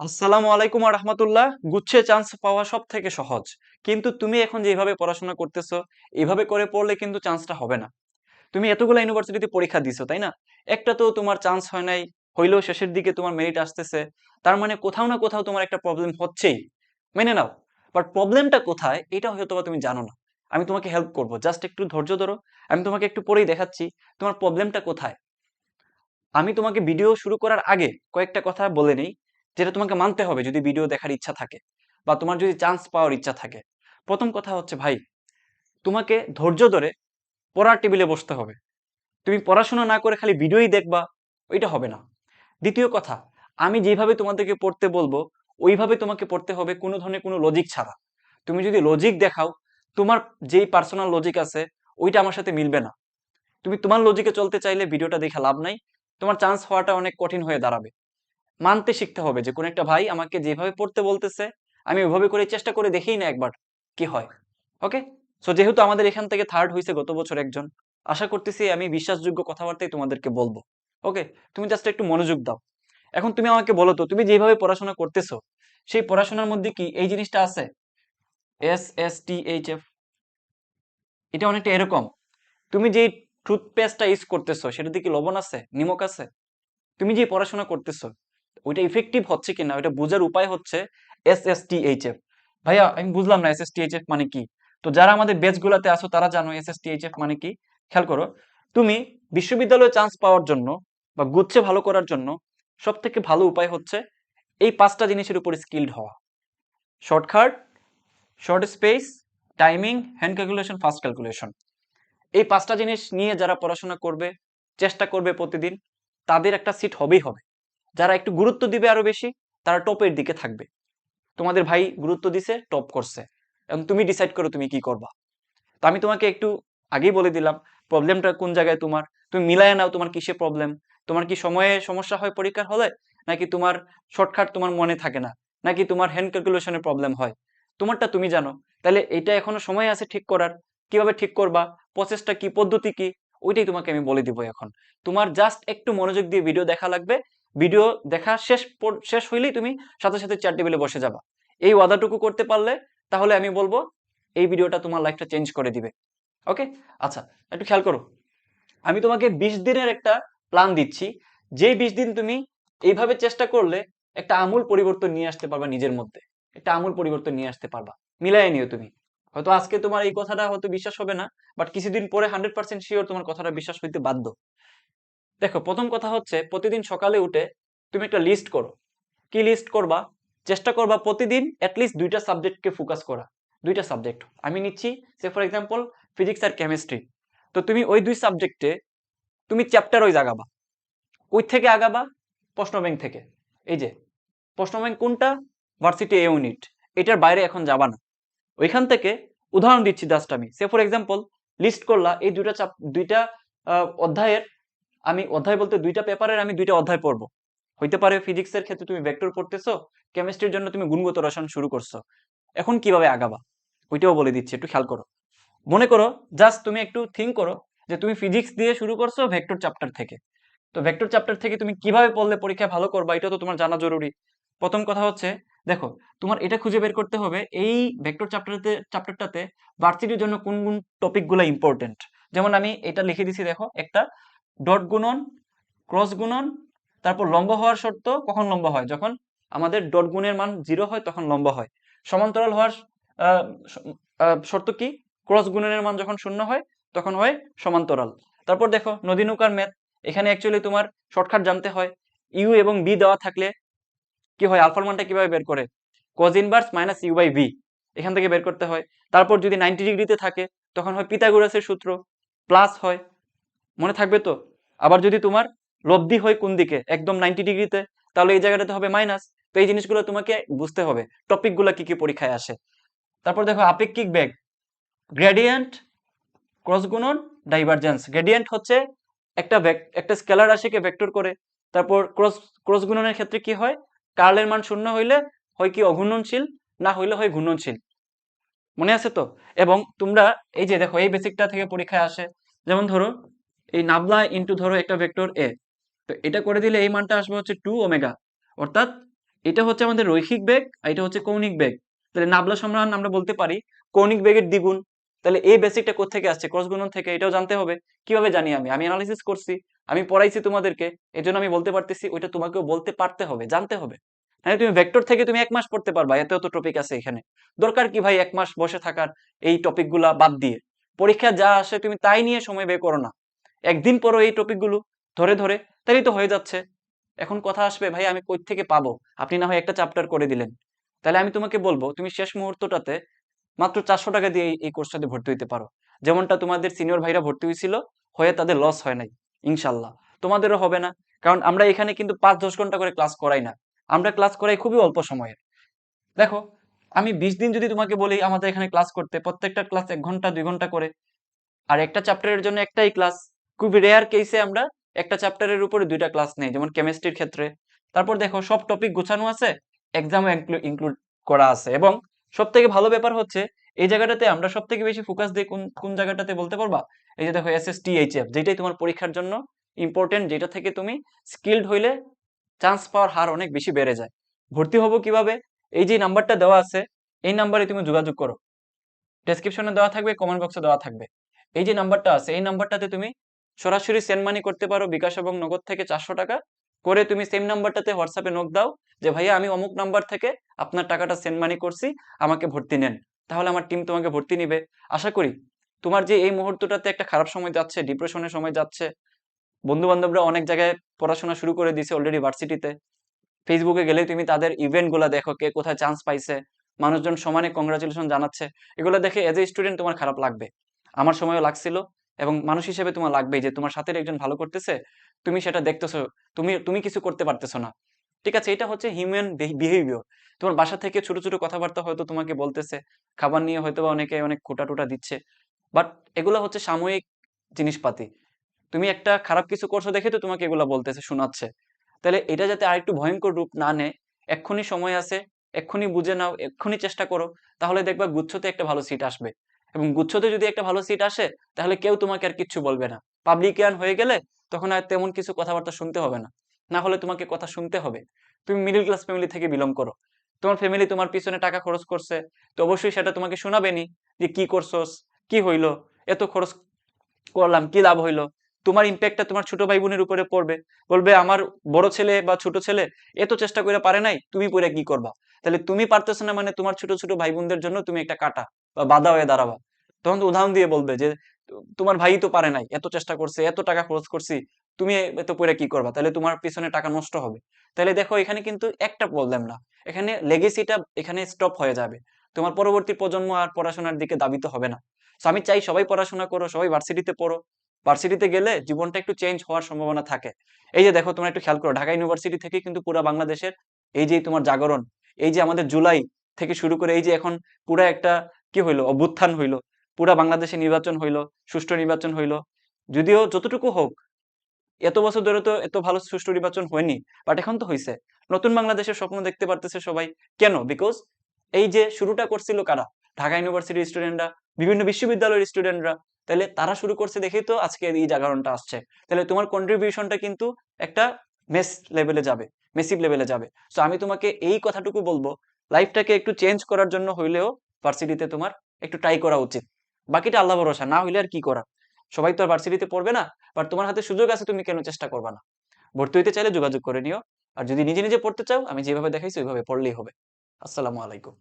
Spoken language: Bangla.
আসসালামু আলাইকুম রহমতুল্লাহ। গুচ্ছে চান্স পাওয়া সব থেকে সহজ। কিন্তু তুমি এখন যেভাবে পড়াশোনা করতেছো এইভাবে করে পড়লে কিন্তু চান্সটা হবে না। তুমি এতগুলো ইউনিভার্সিটিতে পরীক্ষা দিছো, তাই না? একটা তো তোমার চান্স হয় নাই, হইলেও শেষের দিকে তোমার মেরিট আসতেছে। তার মানে কোথাও না কোথাও তোমার একটা প্রবলেম হচ্ছেই। মেনে নাও। বাট প্রবলেমটা কোথায়, এটা হয়তো তুমি জানো না। আমি তোমাকে হেল্প করব। জাস্ট একটু ধৈর্য ধরো। আমি তোমাকে একটু পরেই দেখাচ্ছি, তোমার প্রবলেমটা কোথায়। আমি তোমাকে ভিডিও শুরু করার আগে কয়েকটা কথা বলে নেই। যেটা তোমাকে মানতে হবে যদি ভিডিও দেখার ইচ্ছা থাকে বা তোমার যদি চান্স পাওয়ার ইচ্ছা থাকে। প্রথম কথা হচ্ছে, ভাই, তোমাকে ধৈর্য ধরে পড়ার টেবিলে বসতে হবে। তুমি পড়াশোনা না করে খালি ভিডিওই দেখবা, ওইটা হবে না। দ্বিতীয় কথা, আমি যেভাবে তোমাদেরকে পড়তে বলব, ওইভাবে তোমাকে পড়তে হবে কোনো ধরনের কোনো লজিক ছাড়া। তুমি যদি লজিক দেখাও, তোমার যেই পার্সোনাল লজিক আছে, ওইটা আমার সাথে মিলবে না। তুমি তোমার লজিকে চলতে চাইলে ভিডিওটা দেখে লাভ নাই। তোমার চান্স হওয়াটা অনেক কঠিন হয়ে দাঁড়াবে। মানতে শিখতে হবে যে, কোন একটা ভাই আমাকে যেভাবে পড়তে বলতেছে, আমি ওইভাবে করে চেষ্টা করে দেখেই না একবার কি হয়। ওকে সো যেহেতু আমাদের এখান থেকে থার্ড হয়েছে গত বছর একজন, আশা করতেছি আমি বিশ্বাসযোগ্য কথাবার্তাই তোমাদেরকে বলব। ওকে তুমি জাস্ট একটু মনোযোগ দাও। এখন তুমি আমাকে বলো তো, তুমি যেভাবে পড়াশোনা করতেছো, সেই পড়াশোনার মধ্যে কি এই জিনিসটা আছে? S S T H F এটা অনেকটা এরকম। তুমি যে টুথপেস্টটা ইউজ করতেছো, সেটাতে কি লবণ আছে? নিমক আছে? তুমি যে পড়াশোনা করতেছো ওইটা ইফেক্টিভ হচ্ছে কিনা, ওইটা বোঝার উপায় হচ্ছে S S T H F ভাইয়া, আমি বুঝলাম না S S T H F মানে কি। তো যারা আমাদের বেচ গুলাতে আসো তারা জানো S S T H F মানে কি। খেয়াল করো, তুমি বিশ্ববিদ্যালয়ে চান্স পাওয়ার জন্য বা গুচ্ছে ভালো করার জন্য সব থেকে ভালো উপায় হচ্ছে এই পাঁচটা জিনিসের উপর স্কিল্ড হওয়া। Shortcut short space timing hand calculation fast calculation এই পাঁচটা জিনিস নিয়ে যারা পড়াশোনা করবে, চেষ্টা করবে প্রতিদিন, তাদের একটা সিট হবেই হবে। যারা একটু গুরুত্ব দিবে আরও বেশি, তারা টপের দিকে থাকবে। তোমাদের ভাই গুরুত্ব দিছে, টপ করছে। এবং তুমি ডিসাইড করো তুমি কি করবা। তো আমি তোমাকে একটু আগেই বলে দিলাম প্রবলেমটা কোন জায়গায় তোমার? তুমি মিলায় নাও তোমার কিসে প্রবলেম তোমার কি সময়ে সমস্যা হয় পরীক্ষার হলে? নাকি তোমার শর্টকাট তোমার মনে থাকে না? নাকি তোমার হ্যান্ড ক্যালকুলেশনের প্রবলেম হয়? তোমারটা তুমি জানো। তাহলে এটা এখনও সময় আছে ঠিক করার। কীভাবে ঠিক করবা? প্রসেসটা কি? পদ্ধতি কি? ওইটাই তোমাকে আমি বলে দিব এখন। তোমার জাস্ট একটু মনোযোগ দিয়ে ভিডিও দেখা লাগবে। ভিডিও দেখা শেষ শেষ হইলেই তুমি সাথে সাথে চার টেবিলে বসে যাবা। এই ওয়াদাটুকু করতে পারলে তাহলে আমি বলব এই ভিডিওটা তোমার লাইফটা চেঞ্জ করে দিবে। ওকে আচ্ছা একটু খেয়াল করো। আমি তোমাকে বিশ দিনের একটা প্ল্যান দিচ্ছি। যে বিশ দিন তুমি এইভাবে চেষ্টা করলে একটা আমূল পরিবর্তন নিয়ে আসতে পারবা নিজের মধ্যে। একটা আমূল পরিবর্তন নিয়ে আসতে পারবা। মিলাই নিও তুমি। হয়তো আজকে তোমার এই কথাটা হয়তো বিশ্বাস হবে না বাট কিছুদিন পরে হান্ড্রেড পার্সেন্ট শিওর তোমার কথাটা বিশ্বাস হইতে বাধ্য। দেখো, প্রথম কথা হচ্ছে প্রতিদিন সকালে উঠে তুমি একটা লিস্ট করো। কি লিস্ট করবা? চেষ্টা করবা প্রতিদিন অ্যাটলিস্ট দুইটা সাবজেক্টকে ফোকাস করা। দুইটা সাবজেক্ট আমি নিচ্ছি সে ফর এক্সাম্পল ফিজিক্স আর কেমিস্ট্রি তো তুমি ওই দুই সাবজেক্টে তুমি চ্যাপ্টার ওইজ আগাবা ওই থেকে আগাবা? প্রশ্ন ব্যাংক থেকে। এই যে, প্রশ্ন ব্যাংক কোনটা? ভার্সিটি এ ইউনিট এটার বাইরে এখন যাবা না। ওইখান থেকে উদাহরণ দিচ্ছি জাস্ট আমি। সে ফর এক্সাম্পল লিস্ট করলা, এই দুইটা চাপ দুইটা অধ্যায়ের আমি অধ্যায় বলতে দুইটা পেপারের আমি দুইটা অধ্যায় পড়ব। হইতে পারে ফিজিক্সের ক্ষেত্রে তুমি ভেক্টর পড়তেছো কেমিস্ট্রির জন্য তুমি গুণগত রসায়ন শুরু করছ। এখন কীভাবে আগাবা? ওইটাও বলে দিচ্ছি, একটু খেয়াল করো। মনে করো জাস্ট তুমি একটু থিঙ্ক করো যে তুমি ফিজিক্স দিয়ে শুরু করছ ভেক্টর চ্যাপ্টার থেকে। তো ভেক্টর চ্যাপ্টার থেকে তুমি কীভাবে পড়লে পরীক্ষায় ভালো করবা, এটা তো তোমার জানা জরুরি। প্রথম কথা হচ্ছে, দেখো, তোমার এটা খুঁজে বের করতে হবে এই ভেক্টর চ্যাপ্টারতে চ্যাপ্টারটাতে ভার্সিটির জন্য কোন কোন টপিকগুলো ইম্পর্টেন্ট যেমন আমি এটা লিখে দিছি, দেখো, একটা ডট গুণন, ক্রস গুণন, তারপর লম্ব হওয়ার শর্ত কখন লম্ব হয়? যখন আমাদের ডট গুণের মান জিরো হয়, তখন লম্ব হয়। সমান্তরাল হওয়ার শর্ত কি? ক্রস গুণনের মান যখন শূন্য হয়, তখন হয় সমান্তরাল। তারপর দেখো, নদী নৌকার ম্যাথ এখানে অ্যাকচুয়ালি তোমার শর্টকাট জানতে হয়। ইউ এবং বি দেওয়া থাকলে কি হয়? আলফার মানটা কীভাবে বের করে? Cause inverse minus U by V এখান থেকে বের করতে হয়। তারপর যদি নাইনটি ডিগ্রিতে থাকে, তখন হয় পিথাগোরাসের সূত্র। প্লাস হয়। মনে থাকবে তো? আবার যদি তোমার লব্ধি হয় কোন দিকে, একদম নাইনটি ডিগ্রিতে তাহলে এই জায়গাটাতে হবে মাইনাস তো এই জিনিসগুলো তোমাকে বুঝতে হবে টপিকগুলো কি কি পরীক্ষায় আসে। তারপর দেখো আপেক্ষিক বেগ গ্রেডিয়েন্ট ক্রস গুণন ডাইভারজেন্স গ্রেডিয়েন্ট হচ্ছে একটা একটা স্কেলার রাশিকে ভেক্টর করে, তারপর ক্রস ক্রস গুণনের ক্ষেত্রে কি হয়? কার্লের মান শূন্য হইলে হয় কি অঘূর্ণনশীল, না হইলে হয় ঘূর্ণনশীল। মনে আছে তো? এবং তোমরা এই যে দেখো, এই বেসিকটা থেকে পরীক্ষায় আসে। যেমন ধরো এই নাবলা ইন্টু ধরো একটা ভেক্টর এ তো এটা করে দিলে এই মানটা আসবে হচ্ছে টু ওমেগা অর্থাৎ এটা হচ্ছে আমাদের রৈখিক বেগ আর এটা হচ্ছে কৌণিক বেগ। তাহলে নাবলা সম্রান আমরা বলতে পারি কৌণিক বেগের দ্বিগুণ। তাহলে এই বেসিকটা কোথেকে আসছে? ক্রস গুণন থেকে, এটাও জানতে হবে। কীভাবে জানি আমি? আমি অ্যানালিসিস করছি, আমি পড়াইছি তোমাদেরকে এই জন্য আমি বলতে পারতেছি, ওইটা তোমাকেও বলতে পারতে হবে, জানতে হবে। হ্যাঁ তুমি ভেক্টর থেকে তুমি এক মাস পড়তে পারবা, এত এত টপিক আছে এখানে। দরকার কি ভাই এক মাস বসে থাকার এই টপিকগুলা বাদ দিয়ে? পরীক্ষা যা আসে তুমি তাই নিয়ে সময় বের করো না। একদিন পরও এই টপিকগুলো ধরে ধরে, তাহলেই তো হয়ে যাচ্ছে। এখন কথা আসবে, ভাই, আমি কই থেকে পাবো? আপনি না হয় একটা চ্যাপ্টার করে দিলেন। তাহলে আমি তোমাকে বলব, তুমি শেষ মুহূর্তটাতে মাত্র চারশো টাকা দিয়ে এই কোর্সটাতে ভর্তি হইতে পারো। যেমনটা তোমাদের সিনিয়র ভাইরা ভর্তি হয়েছিল হয়ে তাদের লস হয় নাই ইনশাল্লাহ তোমাদেরও হবে না, কারণ আমরা এখানে কিন্তু পাঁচ, দশ ঘণ্টা করে ক্লাস করাই না। আমরা ক্লাস করাই খুবই অল্প সময়ের। দেখো, আমি বিশ দিন যদি তোমাকে বলি, আমাদের এখানে ক্লাস করতে, প্রত্যেকটা ক্লাস এক ঘণ্টা, দুই ঘণ্টা করে, আর একটা চ্যাপ্টারের জন্য একটাই ক্লাস খুবই রেয়ার কেসে আমরা একটা চ্যাপ্টারের উপরে দুইটা ক্লাস নেই, যেমন কেমিস্ট্রির ক্ষেত্রে। তারপর দেখো, সব টপিক গোছানো আছে এক্সামও ইনক্লুড করা আছে এবং সব থেকে ভালো ব্যাপার হচ্ছে, এই জায়গাটাতে আমরা সব থেকে বেশি ফোকাস দিই কোন কোন জায়গাটাতে বলতে পারবা? এই যে দেখো S S T H F যেটাই তোমার পরীক্ষার জন্য ইম্পর্টেন্ট যেটা থেকে তুমি স্কিল্ড হইলে চান্স পাওয়ার হার অনেক বেশি বেড়ে যায়। ভর্তি হব কীভাবে? এই যে নাম্বারটা দেওয়া আছে, এই নাম্বারে তুমি যোগাযোগ করো। ডেসক্রিপশনে দেওয়া থাকবে কমেন্ট বক্সে দেওয়া থাকবে। এই যে নাম্বারটা আছে, এই নাম্বারটাতে তুমি সরাসরি সেন্ড মানি করতে পারো, বিকাশ এবং নগদ থেকে চারশো টাকা করে তুমি সেম নাম্বারটাতে হোয়াটসঅ্যাপে নোক দাও যে, ভাইয়া, আমি অমুক নাম্বার থেকে আপনার টাকাটা সেন্ড মানি করছি, আমাকে ভর্তি নেন। তাহলে আমার টিম তোমাকে ভর্তি নিবে। আশা করি তোমার যে এই মুহূর্তটাতে একটা খারাপ সময় যাচ্ছে ডিপ্রেশনের সময় যাচ্ছে বন্ধু বান্ধবরা অনেক জায়গায় পড়াশোনা শুরু করে দিয়েছে অলরেডি ভার্সিটিতে ফেসবুকে গেলে তুমি তাদের ইভেন্টগুলা দেখো, কে কোথায় চান্স পাইছে, মানুষজন সমানে কংগ্রাচুলেশন জানাচ্ছে। এগুলো দেখে এজ এ স্টুডেন্ট তোমার খারাপ লাগবে। আমার সময়ও লাগছিল। এবং মানুষ হিসেবে তোমার লাগবেই যে তোমার সাথে একজন ভালো করতেছে, তুমি সেটা দেখতেছো, তুমি তুমি কিছু করতে পারতেছো না। ঠিক আছে, এটা হচ্ছে হিউম্যান বিহেভিয়ার তোমার বাসা থেকে ছোট ছোট কথাবার্তা হয়তো তোমাকে বলতেছে, খাবার নিয়ে হয়তো বা অনেকে অনেক খোটা টোটা দিচ্ছে বাট এগুলো হচ্ছে সাময়িক জিনিসপাতি। তুমি একটা খারাপ কিছু করছ দেখে তো তোমাকে এগুলো বলতেছে, শোনাচ্ছে। তাহলে এটা যাতে আরেকটু ভয়ঙ্কর রূপ না নেয়, এক্ষুনি সময় আছে, এক্ষুনি বুঝে নাও, এক্ষুনি চেষ্টা করো, তাহলে দেখবা গুচ্ছতে একটা ভালো সিট আসবে। এবং গুচ্ছতে যদি একটা ভালো সিট আসে, তাহলে কেউ তোমাকে আর কিচ্ছু বলবে না। পাবলিকিয়ান হয়ে গেলে তখন আর তেমন কিছু কথাবার্তা শুনতে হবে না। না হলে তোমাকে কথা শুনতে হবে। তুমি মিডল ক্লাস ফ্যামিলি থেকে বিলং করো। তোমার ফ্যামিলি তোমার পিছনে টাকা খরচ করছে, তো অবশ্যই সেটা তোমাকে শোনাবেনি যে কি করছোস, কি হইল, এত খরচ করলাম, কি লাভ হইল? তোমার ইম্প্যাক্টটা তোমার ছোট ভাই বোনের উপরে পড়বে। বলবে, আমার বড় ছেলে বা ছোট ছেলে এত চেষ্টা করে পারে নাই, তুমি পরে কি করবা? তাহলে তুমি পারতেছো না মানে তোমার ছোট ছোট ভাই বোনদের জন্য তুমি একটা কাটা। বা বাধা হয়ে দাঁড়াবা। তখন তো উদাহরণ দিয়ে বলবে যে, তোমার ভাই তো পারে নাই, এত চেষ্টা করছে, এত টাকা খরচ করছি, তুমি এত পরে কি করবা? তাহলে তোমার পিছনে টাকা নষ্ট হবে। তাহলে দেখো এখানে কিন্তু একটা প্রবলেম না। এখানে লেগেসিটা এখানে স্টপ হয়ে যাবে। তোমার পরবর্তী প্রজন্ম আর পড়াশোনার দিকে দাবিত হবে না। তো আমি চাই সবাই পড়াশোনা করো, সবাই ভার্সিটিতে পড়ো। ভার্সিটিতে গেলে জীবনটা একটু চেঞ্জ হওয়ার সম্ভাবনা থাকে। এই যে দেখো, তোমরা একটু খেয়াল করো, ঢাকা ইউনিভার্সিটি থেকে কিন্তু পুরো বাংলাদেশের এই যে তোমার জাগরণ, এই যে আমাদের জুলাই থেকে শুরু করে এই যে এখন পুরা একটা কি হইল? অভ্যুত্থান হইল। পুরা বাংলাদেশে নির্বাচন হইল, সুষ্ঠু নির্বাচন হইল। যদিও যতটুকু হোক, এত বছর ধরে তো এত ভালো সুষ্ঠু নির্বাচন হয়নি বাট এখন তো হয়েছে নতুন বাংলাদেশের স্বপ্ন দেখতে পারতেছে সবাই। কেন? বিকজ এই যে শুরুটা করছিল কারা? ঢাকা ইউনিভার্সিটির স্টুডেন্টরা বিভিন্ন বিশ্ববিদ্যালয়ের স্টুডেন্টরা তাহলে তারা শুরু করছে দেখেই তো আজকে এই জাগরণটা আসছে। তাহলে তোমার কন্ট্রিবিউশনটা কিন্তু একটা মেস লেভেলে যাবে মেসিভ লেভেলে যাবে। সো আমি তোমাকে এই কথাটুকু বলব লাইফটাকে একটু চেঞ্জ করার জন্য হইলেও ভার্সিটিতে তোমার একটু ট্রাই করা উচিত। বাকিটা আল্লাহ ভরসা, না হইলে আর কি করা? সবাই তো আর ভার্সিটিতে পড়বে না বাট তোমার হাতে সুযোগ আছে, তুমি কেন চেষ্টা করবে না? ভর্তি হইতে চাইলে যোগাযোগ করে নিও, আর যদি নিজে নিজে পড়তে চাও, আমি যেভাবে দেখাইছি, ওইভাবে পড়লেই হবে। আসসালামু আলাইকুম।